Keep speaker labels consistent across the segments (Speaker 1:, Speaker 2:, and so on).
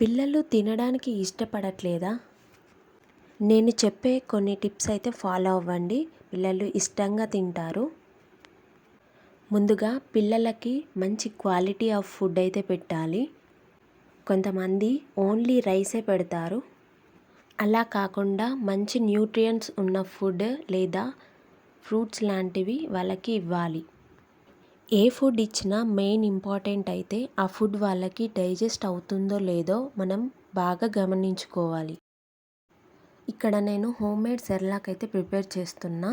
Speaker 1: పిల్లలు తినడానికి ఇష్టపడట్లేదా? నేను చెప్పే కొన్ని టిప్స్ అయితే ఫాలో అవ్వండి. పిల్లలు ఇష్టంగా తింటారు. ముందుగా పిల్లలకి మంచి క్వాలిటీ ఆఫ్ ఫుడ్ అయితే పెట్టాలి. కొంతమంది ఓన్లీ రైసే పెడతారు. అలా కాకుండా మంచి న్యూట్రియంట్స్ ఉన్న ఫుడ్ లేదా ఫ్రూట్స్ లాంటివి వాళ్ళకి ఇవ్వాలి. ఏ ఫుడ్ ఇచ్చినా మెయిన్ ఇంపార్టెంట్ అయితే ఆ ఫుడ్ వాళ్ళకి డైజెస్ట్ అవుతుందో లేదో మనం బాగా గమనించుకోవాలి. ఇక్కడ నేను హోమ్ మేడ్ సెర్లాక్ అయితే ప్రిపేర్ చేస్తున్నా.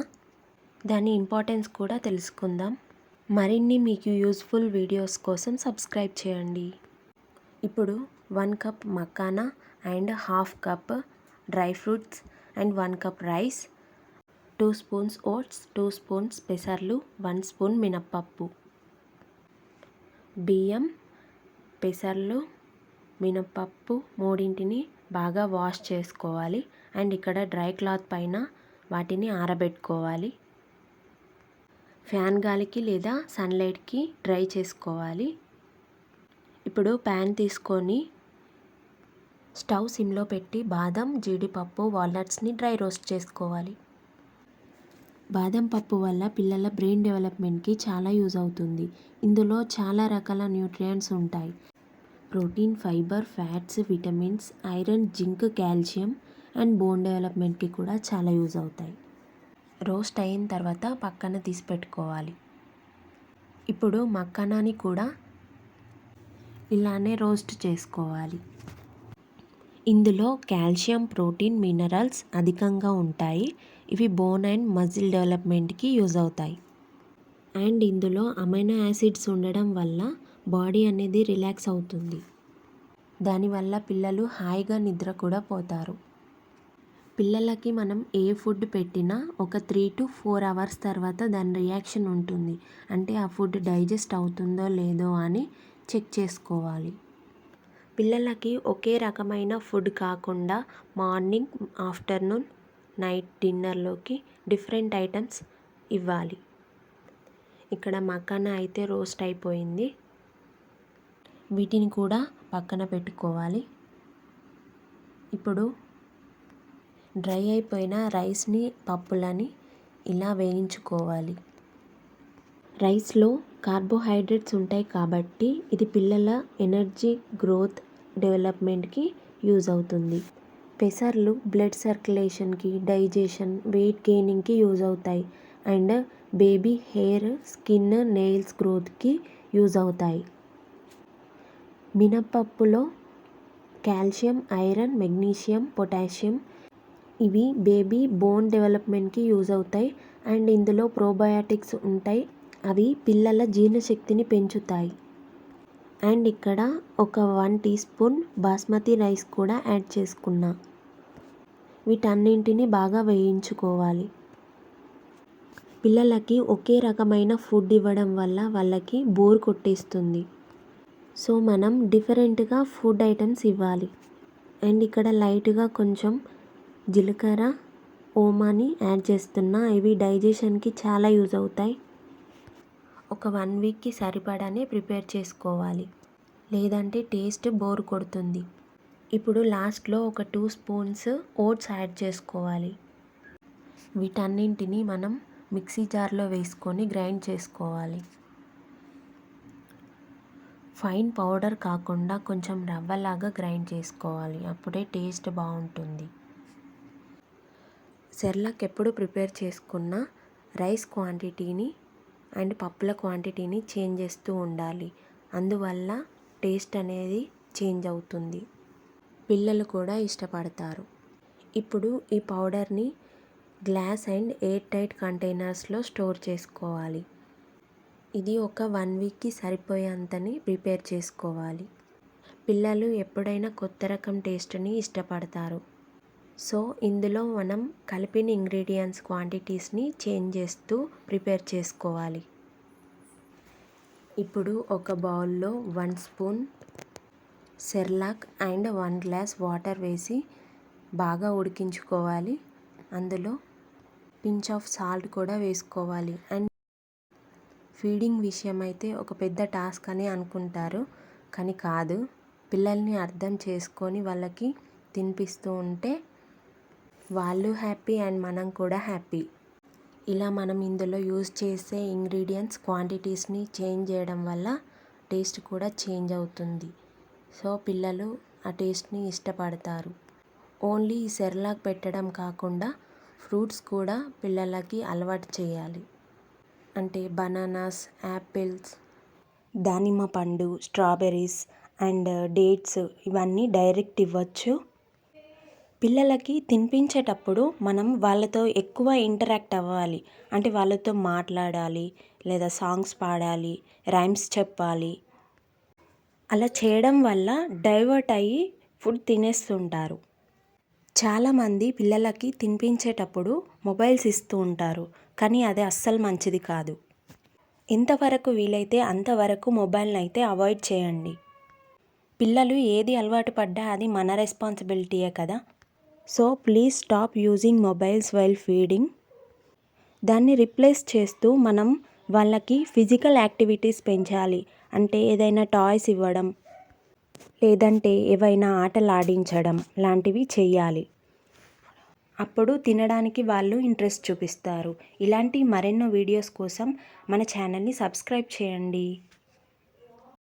Speaker 1: దాని ఇంపార్టెన్స్ కూడా తెలుసుకుందాం. మరిన్ని మీకు యూస్ఫుల్ వీడియోస్ కోసం సబ్స్క్రైబ్ చేయండి. ఇప్పుడు one cup makhana and half cup dry fruits and one cup rice two spoons oats two spoons పెసర్లు వన్ స్పూన్ మినప్పప్పు. బియ్యం పెసర్లు మినప్పప్పు మూడింటిని బాగా వాష్ చేసుకోవాలి. అండ్ ఇక్కడ డ్రై క్లాత్ పైన వాటిని ఆరబెట్టుకోవాలి. ఫ్యాన్ గాలికి లేదా సన్లైట్కి డ్రై చేసుకోవాలి. ఇప్పుడు ప్యాన్ తీసుకొని స్టవ్ సిమ్లో పెట్టి బాదం జీడిపప్పు వాల్నట్స్ని డ్రై రోస్ట్ చేసుకోవాలి. బాదం పప్పు వల్ల పిల్లల బ్రెయిన్ డెవలప్మెంట్కి చాలా యూజ్ అవుతుంది. ఇందులో చాలా రకాల న్యూట్రియంట్స్ ఉంటాయి. Protein fibre fats vitamins iron zinc calcium and bone డెవలప్మెంట్కి కూడా చాలా యూజ్ అవుతాయి. రోస్ట్ అయిన తర్వాత పక్కన తీసి పెట్టుకోవాలి. ఇప్పుడు మక్కనాని కూడా ఇలానే రోస్ట్ చేసుకోవాలి. ఇందులో కాల్షియం ప్రోటీన్ మినరల్స్ అధికంగా ఉంటాయి. ఇవి బోన్ అండ్ మజిల్ డెవలప్మెంట్కి యూజ్ అవుతాయి. అండ్ ఇందులో అమైనో యాసిడ్స్ ఉండడం వల్ల బాడీ అనేది రిలాక్స్ అవుతుంది. దానివల్ల పిల్లలు హాయిగా నిద్ర కూడా పోతారు. పిల్లలకి మనం ఏ ఫుడ్ పెట్టినా ఒక త్రీ టు ఫోర్ అవర్స్ తర్వాత దాని రియాక్షన్ ఉంటుంది. అంటే ఆ ఫుడ్ డైజెస్ట్ అవుతుందో లేదో అని చెక్ చేసుకోవాలి. పిల్లలకి ఒకే రకమైన ఫుడ్ కాకుండా మార్నింగ్ ఆఫ్టర్నూన్ నైట్ డిన్నర్లోకి డిఫరెంట్ ఐటమ్స్ ఇవ్వాలి. ఇక్కడ మకానా అయితే రోస్ట్ అయిపోయింది. వీటిని కూడా పక్కన పెట్టుకోవాలి. ఇప్పుడు డ్రై అయిపోయిన రైస్ని పప్పులని ఇలా వేయించుకోవాలి. రైస్లో కార్బోహైడ్రేట్స్ ఉంటాయి కాబట్టి ఇది పిల్లల ఎనర్జీ గ్రోత్ డెవలప్మెంట్కి యూజ్ అవుతుంది. పెసర్లు బ్లడ్ సర్క్యులేషన్కి డైజెషన్ వెయిట్ గెయినింగ్కి యూజ్ అవుతాయి. And baby hair skin nails గ్రోత్కి యూజ్ అవుతాయి. మినపప్పులో కాల్షియం ఐరన్ మెగ్నీషియం పొటాషియం ఇవి బేబీ బోన్ డెవలప్మెంట్కి యూజ్ అవుతాయి. అండ్ ఇందులో ప్రోబయాటిక్స్ ఉంటాయి. అవి పిల్లల జీర్ణశక్తిని పెంచుతాయి. అండ్ ఇక్కడ ఒక one teaspoon basmati rice కూడా యాడ్ చేసుకున్నా. వీటన్నింటిని బాగా వేయించుకోవాలి. పిల్లలకి ఒకే రకమైన ఫుడ్ ఇవ్వడం వల్ల వాళ్ళకి బోర్ కొట్టేస్తుంది. సో మనం డిఫరెంట్గా ఫుడ్ ఐటమ్స్ ఇవ్వాలి. అండ్ ఇక్కడ లైట్గా కొంచెం జీలకర్ర ఓమాని యాడ్ చేస్తున్నా. ఇవి డైజెషన్కి చాలా యూజ్ అవుతాయి. ఒక వన్ వీక్కి సరిపడానే ప్రిపేర్ చేసుకోవాలి. లేదంటే టేస్ట్ బోర్ కొడుతుంది. ఇప్పుడు లాస్ట్లో ఒక టూ స్పూన్స్ ఓట్స్ యాడ్ చేసుకోవాలి. వీటన్నింటిని మనం మిక్సీ జార్లో వేసుకొని గ్రైండ్ చేసుకోవాలి. ఫైన్ పౌడర్ కాకుండా కొంచెం రవ్వలాగా గ్రైండ్ చేసుకోవాలి. అప్పుడే టేస్ట్ బాగుంటుంది. సెర్లాక్ ఎప్పుడు ప్రిపేర్ చేసుకున్న రైస్ క్వాంటిటీని అండ్ పప్పుల క్వాంటిటీని చేంజ్ చేస్తూ ఉండాలి. అందువల్ల టేస్ట్ అనేది చేంజ్ అవుతుంది. పిల్లలు కూడా ఇష్టపడతారు. ఇప్పుడు ఈ పౌడర్ని గ్లాస్ అండ్ ఎయిర్ టైట్ కంటైనర్స్లో స్టోర్ చేసుకోవాలి. ఇది ఒక వన్ వీక్కి సరిపోయేంతని ప్రిపేర్ చేసుకోవాలి. పిల్లలు ఎప్పుడైనా కొత్త రకం టేస్ట్ని ఇష్టపడతారు. సో ఇందులో మనం కలిపిన ఇంగ్రీడియంట్స్ క్వాంటిటీస్ని చేంజ్ చేస్తూ ప్రిపేర్ చేసుకోవాలి. ఇప్పుడు ఒక బౌల్లో one spoon Cerelac and one glass water వేసి బాగా ఉడికించుకోవాలి. అందులో పించ్ ఆఫ్ సాల్ట్ కూడా వేసుకోవాలి. అండ్ ఫీడింగ్ విషయం అయితే ఒక పెద్ద టాస్క్ అని అనుకుంటారు కానీ కాదు. పిల్లల్ని అర్థం చేసుకొని వాళ్ళకి తినిపిస్తూ ఉంటే వాళ్ళు హ్యాపీ అండ్ మనం కూడా హ్యాపీ. ఇలా మనం ఇందులో యూజ్ చేసే ఇంగ్రీడియంట్స్ క్వాంటిటీస్ని చేంజ్ చేయడం వల్ల టేస్ట్ కూడా చేంజ్ అవుతుంది. సో పిల్లలు ఆ టేస్ట్ని ఇష్టపడతారు. ఓన్లీ ఈ సెర్లాక్ పెట్టడం కాకుండా ఫ్రూట్స్ కూడా పిల్లలకి అలవాటు చేయాలి. అంటే బనానాస్ యాపిల్స్ దానిమ్మ పండు స్ట్రాబెర్రీస్ అండ్ డేట్స్ ఇవన్నీ డైరెక్ట్ ఇవ్వచ్చు. పిల్లలకి తినిపించేటప్పుడు మనం వాళ్ళతో ఎక్కువ ఇంటరాక్ట్ అవ్వాలి. అంటే వాళ్ళతో మాట్లాడాలి లేదా సాంగ్స్ పాడాలి రైమ్స్ చెప్పాలి. అలా చేయడం వల్ల డైవర్ట్ అయ్యి ఫుడ్ తినేస్తుంటారు. చాలామంది పిల్లలకి తినిపించేటప్పుడు మొబైల్స్ ఇస్తూ ఉంటారు కానీ అది అస్సలు మంచిది కాదు. ఎంతవరకు వీలైతే అంతవరకు మొబైల్ని అయితే అవాయిడ్ చేయండి. పిల్లలు ఏది అలవాటు పడ్డా అది మన రెస్పాన్సిబిలిటీయే కదా. So please stop using mobiles while feeding. దాన్ని రిప్లేస్ చేస్తూ మనం వాళ్ళకి ఫిజికల్ యాక్టివిటీస్ పెంచాలి. అంటే ఏదైనా టాయ్స్ ఇవ్వడం లేదంటే ఏవైనా ఆటలు ఆడించడం లాంటివి చెయ్యాలి. అప్పుడు తినడానికి వాళ్ళు ఇంట్రెస్ట్ చూపిస్తారు. ఇలాంటి మరెన్నో వీడియోస్ కోసం మన ఛానల్ని సబ్స్క్రైబ్ చేయండి.